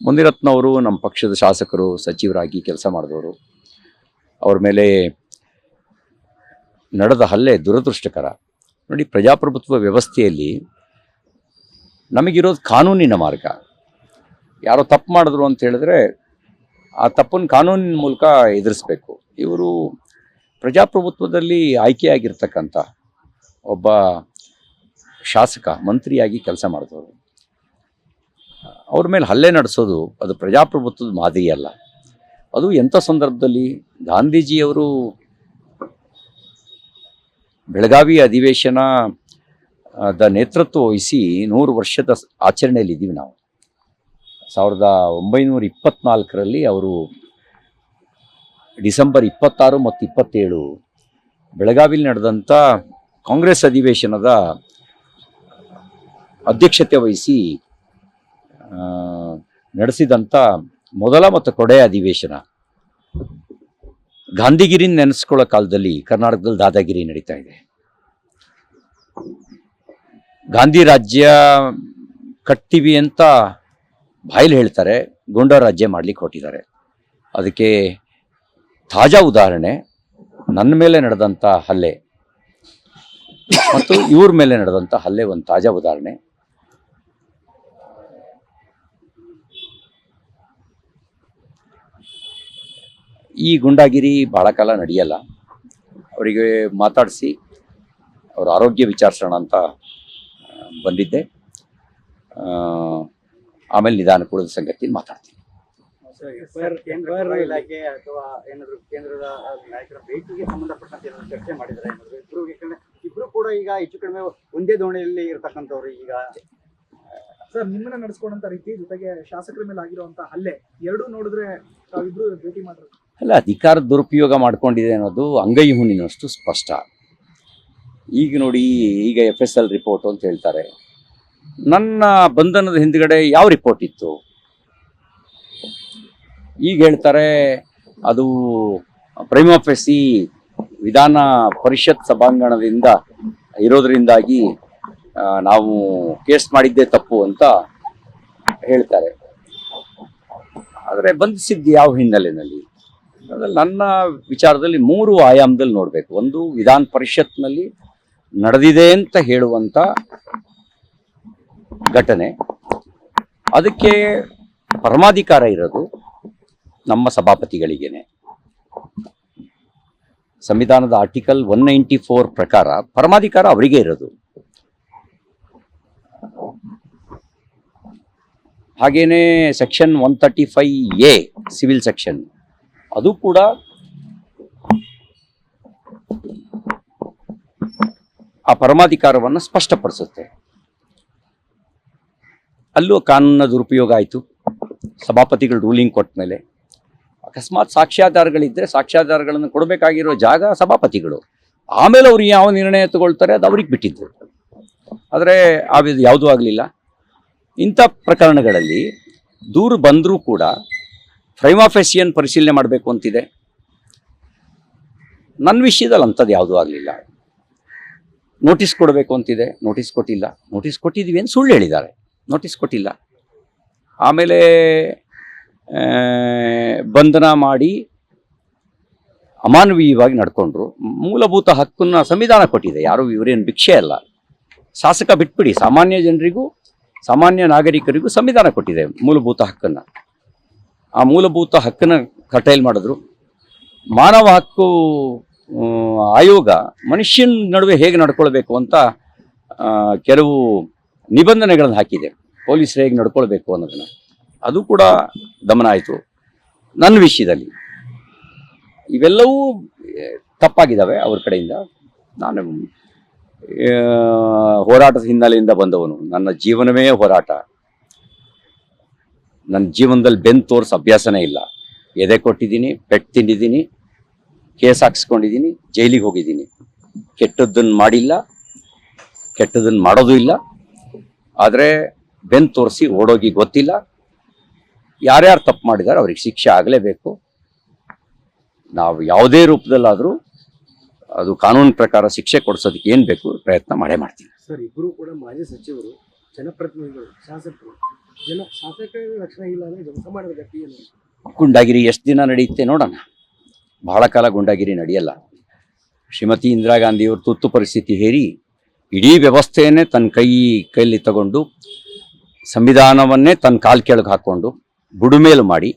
ಮುನಿರತ್ನವರು ನಮ್ಮ ಪಕ್ಷದ ಶಾಸಕರು, ಸಚಿವರಾಗಿ ಕೆಲಸ ಮಾಡಿದವರು. ಅವ್ರ ಮೇಲೆ ನಡೆದ ಹಲ್ಲೆ ದುರದೃಷ್ಟಕರ. ನೋಡಿ, ಪ್ರಜಾಪ್ರಭುತ್ವ ವ್ಯವಸ್ಥೆಯಲ್ಲಿ ನಮಗಿರೋದು ಕಾನೂನಿನ ಮಾರ್ಗ. ಯಾರೋ ತಪ್ಪು ಮಾಡಿದ್ರು ಅಂತ ಹೇಳಿದ್ರೆ ಆ ತಪ್ಪನ್ನು ಕಾನೂನಿನ ಮೂಲಕ ಎದುರಿಸ್ಬೇಕು. ಇವರು ಪ್ರಜಾಪ್ರಭುತ್ವದಲ್ಲಿ ಆಯ್ಕೆಯಾಗಿರ್ತಕ್ಕಂಥ ಒಬ್ಬ ಶಾಸಕ, ಮಂತ್ರಿಯಾಗಿ ಕೆಲಸ ಮಾಡಿದವರು. ಅವ್ರ ಮೇಲೆ ಹಲ್ಲೆ ನಡೆಸೋದು ಅದು ಪ್ರಜಾಪ್ರಭುತ್ವದ ಮಾದರಿ ಅಲ್ಲ. ಅದು ಎಂಥ ಸಂದರ್ಭದಲ್ಲಿ ಗಾಂಧೀಜಿಯವರು ಬೆಳಗಾವಿ ಅಧಿವೇಶನ ಆ, ದ ನೇತೃತ್ವ ವಹಿಸಿ ನೂರು ವರ್ಷದ ಆಚರಣೆಯಲ್ಲಿ ಇದ್ದೀವಿ ನಾವು. ಸಾವಿರದ ಒಂಬೈನೂರ ಇಪ್ಪತ್ನಾಲ್ಕರಲ್ಲಿ ಅವರು ಡಿಸೆಂಬರ್ ಇಪ್ಪತ್ತಾರು ಮತ್ತು ಇಪ್ಪತ್ತೇಳು ಬೆಳಗಾವಿಲಿ ನಡೆದಂಥ ಕಾಂಗ್ರೆಸ್ ಅಧಿವೇಶನದ ಅಧ್ಯಕ್ಷತೆ ವಹಿಸಿ ನಡೆಸಿದಂಥ ಮೊದಲ ಮತ್ತು ಕೊಡೆಯ ಅಧಿವೇಶನ. ಗಾಂಧಿಗಿರಿ ನೆನೆಸ್ಕೊಳ್ಳೋ ಕಾಲದಲ್ಲಿ ಕರ್ನಾಟಕದಲ್ಲಿ ದಾದಾಗಿರಿ ನಡೀತಾ ಇದೆ. ಗಾಂಧಿ ರಾಜ್ಯ ಕಟ್ತೀವಿ ಅಂತ ಬಾಯಲ್ಲಿ ಹೇಳ್ತಾರೆ, ಗೊಂಡ ರಾಜ್ಯ ಮಾಡಲಿಕ್ಕೆ ಹೊಟ್ಟಿದ್ದಾರೆ ಅದಕ್ಕೆ ತಾಜಾ ಉದಾಹರಣೆ, ನನ್ನ ಮೇಲೆ ನಡೆದಂಥ ಹಲ್ಲೆ ಮತ್ತು ಇವ್ರ ಮೇಲೆ ನಡೆದಂಥ ಹಲ್ಲೆ ಒಂದು ತಾಜಾ ಉದಾಹರಣೆ. ಈ ಗುಂಡಾಗಿರಿ ಬಹಳ ಕಾಲ ನಡೆಯಲ್ಲ. ಅವರಿಗೆ ಮಾತಾಡಿಸಿ ಅವರ ಆರೋಗ್ಯ ವಿಚಾರಿಸೋಣ ಅಂತ ಬಂದಿದ್ದೆ. ಆಮೇಲೆ ನಿಧಾನ ಕೂಡದ ಸಂಗತಿ ಮಾತಾಡ್ತೀನಿ. ಸರ್ ಕೇಂದ್ರ ಗೃಹ ಇಲಾಖೆ ಅಥವಾ ಏನಾದ್ರು ಕೇಂದ್ರದ ನಾಯಕರ ಭೇಟಿಗೆ ಸಂಬಂಧಪಟ್ಟಂತೆ ಏನಾದ್ರು ಚರ್ಚೆ ಮಾಡಿದ್ರೆ ಏನಾದ್ರು ಇಬ್ರು ಯಾಕಂದ್ರೆ ಇಬ್ರು ಕೂಡ ಈಗ ಹೆಚ್ಚು ಕಡಿಮೆ ಒಂದೇ ದೋಣಿಯಲ್ಲಿ ಇರತಕ್ಕಂಥವ್ರು ಈಗ. ಸರ್ ನಿಮ್ಮನ್ನ ನಡೆಸ್ಕೊಂಡಂತ ರೀತಿ ಜೊತೆಗೆ ಶಾಸಕರ ಮೇಲೆ ಆಗಿರುವಂತ ಹಲ್ಲೆ ಎರಡೂ ನೋಡಿದ್ರೆ ತಾವಿಬ್ರು ಭೇಟಿ ಮಾಡಿದ್ರು ಅಲ್ಲ, ಅಧಿಕಾರ ದುರುಪಯೋಗ ಮಾಡ್ಕೊಂಡಿದೆ ಅನ್ನೋದು ಅಂಗೈ ಹುಣ್ಣಿನಷ್ಟು ಸ್ಪಷ್ಟ. ಈಗ ನೋಡಿ, ಈಗ ಎಫ್ ಎಸ್ ಎಲ್ ರಿಪೋರ್ಟ್ ಅಂತ ಹೇಳ್ತಾರೆ. ನನ್ನ ಬಂಧನದ ಹಿಂದ್ಗಡೆ ಯಾವ ರಿಪೋರ್ಟ್ ಇತ್ತು? ಈಗ ಹೇಳ್ತಾರೆ, ಅದು ಪ್ರೈಮಾಫೆಸಿ ವಿಧಾನ ಪರಿಷತ್ ಸಭಾಂಗಣದಿಂದ ಇರೋದ್ರಿಂದಾಗಿ ನಾವು ಕೇಸ್ ಮಾಡಿದ್ದೇ ತಪ್ಪು ಅಂತ ಹೇಳ್ತಾರೆ. ಆದರೆ ಬಂಧಿಸಿದ್ದು ಯಾವ ಹಿನ್ನೆಲೆಯಲ್ಲಿ? ನನ್ನ ವಿಚಾರದಲ್ಲಿ ಮೂರು ಆಯಾಮದಲ್ಲಿ ನೋಡಬೇಕು. ಒಂದು, ವಿಧಾನ ಪರಿಷತ್ನಲ್ಲಿ ನಡೆದಿದೆ ಅಂತ ಹೇಳುವಂಥ ಘಟನೆ. ಅದಕ್ಕೆ ಪರಮಾಧಿಕಾರ ಇರೋದು ನಮ್ಮ ಸಭಾಪತಿಗಳಿಗೇನೆ. ಸಂವಿಧಾನದ ಆರ್ಟಿಕಲ್ ಒನ್ ನೈಂಟಿ ಫೋರ್ ಪ್ರಕಾರ ಪರಮಾಧಿಕಾರ ಅವರಿಗೆ ಇರೋದು. ಹಾಗೇನೆ section one thirty five A, civil section. ಅದು ಕೂಡ ಆ ಪರಮಾಧಿಕಾರವನ್ನು ಸ್ಪಷ್ಟಪಡಿಸುತ್ತೆ. ಅಲ್ಲೂ ಕಾನೂನ ದುರುಪಯೋಗ ಆಯಿತು. ಸಭಾಪತಿಗಳು ರೂಲಿಂಗ್ ಕೊಟ್ಟ ಮೇಲೆ. ಅಕಸ್ಮಾತ್ ಸಾಕ್ಷ್ಯಾಧಾರಗಳಿದ್ದರೆ ಸಾಕ್ಷ್ಯಾಧಾರಗಳನ್ನು ಕೊಡಬೇಕಾಗಿರೋ ಜಾಗ ಸಭಾಪತಿಗಳು. ಆಮೇಲೆ ಅವ್ರು ಯಾವ ನಿರ್ಣಯ ತಗೊಳ್ತಾರೆ ಅದು ಅವ್ರಿಗೆ ಬಿಟ್ಟಿದ್ದು. ಆದರೆ ಅದು ಯಾವುದೂ ಆಗಲಿಲ್ಲ. ಇಂಥ ಪ್ರಕರಣಗಳಲ್ಲಿ ದೂರು ಬಂದರೂ ಕೂಡ ಫ್ರೈಮಾಫೆಸಿಯನ್ ಪರಿಶೀಲನೆ ಮಾಡಬೇಕು ಅಂತಿದೆ. ನನ್ನ ವಿಷಯದಲ್ಲಿ ಅಂಥದ್ದು ಯಾವುದೂ ಆಗಲಿಲ್ಲ. ನೋಟಿಸ್ ಕೊಡಬೇಕು ಅಂತಿದೆ. ನೋಟಿಸ್ ಕೊಟ್ಟಿಲ್ಲ. ನೋಟಿಸ್ ಕೊಟ್ಟಿದ್ದೀವಿ ಅಂತ ಸುಳ್ಳು ಹೇಳಿದ್ದಾರೆ. ನೋಟಿಸ್ ಕೊಟ್ಟಿಲ್ಲ. ಆಮೇಲೆ ಬಂಧನ ಮಾಡಿ ಅಮಾನವೀಯವಾಗಿ ನಡ್ಕೊಂಡ್ರು. ಮೂಲಭೂತ ಹಕ್ಕನ್ನು ಸಂವಿಧಾನ ಕೊಟ್ಟಿದೆ. ಯಾರು ಇವರೇನು ಭಿಕ್ಷೆ ಅಲ್ಲ. ಶಾಸಕ ಬಿಟ್ಬಿಡಿ. ಸಾಮಾನ್ಯ ಜನರಿಗೂ, ಸಾಮಾನ್ಯ ನಾಗರಿಕರಿಗೂ ಸಂವಿಧಾನ ಕೊಟ್ಟಿದೆ ಮೂಲಭೂತ ಹಕ್ಕನ್ನು. ಆ ಮೂಲಭೂತ ಹಕ್ಕನ್ನು ಕಟೈಲ್ ಮಾಡಿದ್ರು. ಮಾನವ ಹಕ್ಕು ಆಯೋಗ ಮನುಷ್ಯನ ನಡುವೆ ಹೇಗೆ ನಡ್ಕೊಳ್ಬೇಕು ಅಂತ ಕೆಲವು ನಿಬಂಧನೆಗಳನ್ನು ಹಾಕಿದೆ. ಪೊಲೀಸರು ಹೇಗೆ ನಡ್ಕೊಳ್ಬೇಕು ಅನ್ನೋದನ್ನು. ಅದು ಕೂಡ ದಮನ ಆಯಿತು. ನನ್ನ ವಿಷಯದಲ್ಲಿ ಇವೆಲ್ಲವೂ ತಪ್ಪಾಗಿದ್ದಾವೆ ಅವ್ರ ಕಡೆಯಿಂದ. ನಾನು ಹೋರಾಟದ ಹಿನ್ನೆಲೆಯಿಂದ ಬಂದವನು. ನನ್ನ ಜೀವನವೇ ಹೋರಾಟ. ನನ್ನ ಜೀವನದಲ್ಲಿ ಬೆನ್ನು ತೋರಿಸ ಅಭ್ಯಾಸನೇ ಇಲ್ಲ. ಎದೆ ಕೊಟ್ಟಿದ್ದೀನಿ ಪೆಟ್ಟು ತಿಂದಿದ್ದೀನಿ, ಕೇಸ್ ಹಾಕ್ಸ್ಕೊಂಡಿದ್ದೀನಿ, ಜೈಲಿಗೆ ಹೋಗಿದ್ದೀನಿ. ಕೆಟ್ಟದ್ದನ್ನು ಮಾಡಿಲ್ಲ ಕೆಟ್ಟದನ್ನು ಮಾಡೋದು ಇಲ್ಲ. ಆದರೆ ಬೆನ್ ತೋರಿಸಿ ಓಡೋಗಿ ಗೊತ್ತಿಲ್ಲ. ಯಾರ್ಯಾರು ತಪ್ಪು ಮಾಡಿದ್ದಾರೆ ಅವ್ರಿಗೆ ಶಿಕ್ಷೆ ಆಗಲೇಬೇಕು. ನಾವು ಯಾವುದೇ ರೂಪದಲ್ಲಾದರೂ ಅದು ಕಾನೂನು ಪ್ರಕಾರ ಶಿಕ್ಷೆ ಕೊಡಿಸೋದಕ್ಕೆ ಏನು ಬೇಕು ಪ್ರಯತ್ನ ಮಾಡೇ ಮಾಡ್ತೀನಿ. ಸರ್ ಇಬ್ಬರು ಕೂಡ ಮಾಜಿ ಸಚಿವರು, ಜನಪ್ರತಿನಿಧಿಗಳು, ಶಾಸಕರು ಜನ ಶಾಸಕರ ರಕ್ಷಣೆ ಇಲ್ಲ ಅಂದ್ರೆ ಜನಸಾಮಾನ್ಯರ ಗತಿ ಏನು? ಗುಂಡಾಗಿರಿ ಎಷ್ಟು ದಿನ ನಡೆಯುತ್ತೆ ನೋಡೋಣ. ಬಹಳ ಕಾಲ ಗುಂಡಾಗಿರಿ ನಡೆಯಲ್ಲ. ಶ್ರೀಮತಿ ಇಂದಿರಾ ಗಾಂಧಿಯವರು ತುರ್ತು ಪರಿಸ್ಥಿತಿ ಹೇರಿ ಇಡೀ ವ್ಯವಸ್ಥೆಯನ್ನೇ ತನ್ನ ಕೈ ಕೈಯಲ್ಲಿ ತಗೊಂಡು ಸಂವಿಧಾನವನ್ನೇ ತನ್ನ ಕಾಲು ಕೆಳಗೆ ಹಾಕ್ಕೊಂಡು ಬುಡುಮೇಲು ಮಾಡಿ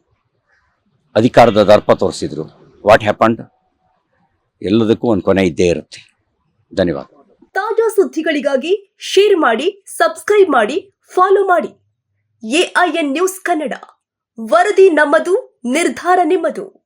ಅಧಿಕಾರದ ದರ್ಪ ತೋರಿಸಿದ್ರು. ವಾಟ್ ಹ್ಯಾಪಂಡ್ ಎಲ್ಲದಕ್ಕೂ ಒಂದು ಕೊನೆ ಇದ್ದೇ ಇರುತ್ತೆ. ಧನ್ಯವಾದ. ತಾಜಾ ಸುದ್ದಿಗಳಿಗಾಗಿ ಶೇರ್ ಮಾಡಿ ಸಬ್ಸ್ಕ್ರೈಬ್ ಮಾಡಿ ಫಾಲೋ ಮಾಡಿ. ಎಐಎನ್ ನ್ಯೂಸ್ ಕನ್ನಡ ವರದಿ ನಮ್ಮದು ನಿರ್ಧಾರ ನಿಮ್ಮದು.